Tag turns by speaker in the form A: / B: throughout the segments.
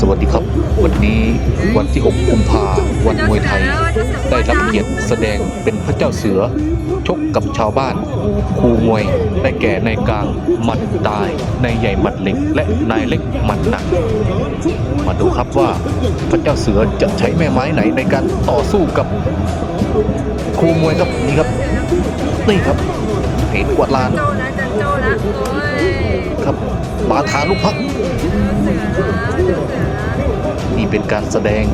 A: สวัสดีครับ วันนี้วันที่ 6 กุมภาวันมวยไทย ได้รับเกียรติแสดงเป็นพระเจ้าเสือ ชกกับชาวบ้านครูมวยได้แก่นายกลางหมัดตายนายใหญ่หมัดเหล็ก และนายเล็กหมัดหนัก มาดูครับว่าพระเจ้าเสือจะใช้แม่ไม้ไหนในการต่อสู้กับครูมวยครับนี่ครับนี่ครับเห็นกวาดลานครับบาทาลูกพัก
B: นี่เป็
A: นการแสดง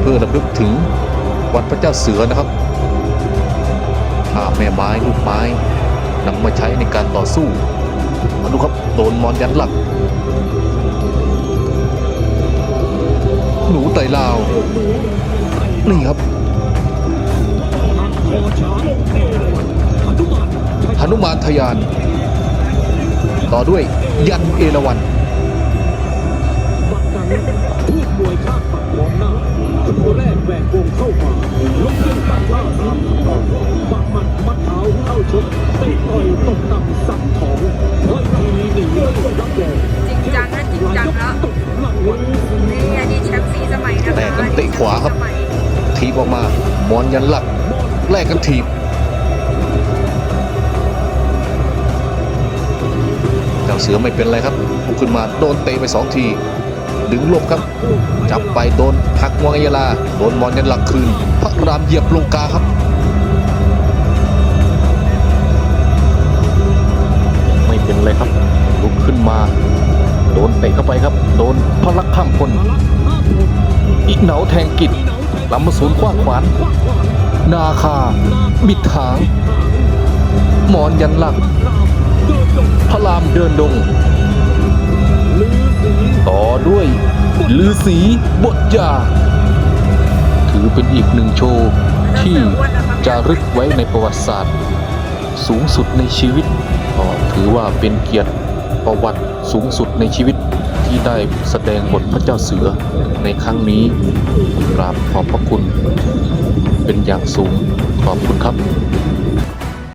A: เพื่อระลึกถึงวันพระเจ้าเสือนะครับภาพแม่ไม้ลูกไม้นำมาใช้ในการต่อสู้มาดูครับโดนมอนยันหลัก หนูไต่ลาว นี่ครับหนุมานทยาน ต่อด้วยยันเอราวัณ
C: บัดนั้นทูตมวยข้ามฝั่งมองหน้าตัวแรกแหวกวงเข้ามาลงเล่นตั้งท่าสับต่อปักหมัดมัดเท้าเข้าชกเตะต่อยตบต่ำสับของเฮ้ยทีหนีไม่รับแรง
B: จริงจังนะจริงจังแล้ว
C: ตบหลังวัน
B: นี่อดีตแชมป์สี่สมัยนะคะ
A: แต่กันเตะขวาครับ
B: สมัย
A: ทีบออกมามอนยันหลักแลกกันทีบเจ้าเสือไม่เป็นไรครับลุกขึ้นมาโดนเตะไปสองที ดึงลบครับ จับไปโดนหักงวงอัยลา โดนมอนยันหลักคืนพระรามเหยียบลงกาครับไม่เป็นไรครับลุกขึ้นมา โดนเตะเข้าไปครับ โดนพระลักษณ์ข้ามพลอีกเหนาแทงกิจลำมาสูนกว้างขวานนาคา บิดหาง หมอนยันหลัก พระรามเดินดง ต่อด้วยลือสีบทยา ถือเป็นอีกหนึ่งโชว์ที่จะรึกไว้ในประวัติศาสตร์ สูงสุดในชีวิตก็ถือว่าเป็นเกียรติประวัติสูงสุดในชีวิตที่ได้แสดงบทพระเจ้าเสือในครั้งนี้กราบขอบพระคุณ เป็นอย่างสูงขอบคุณครับ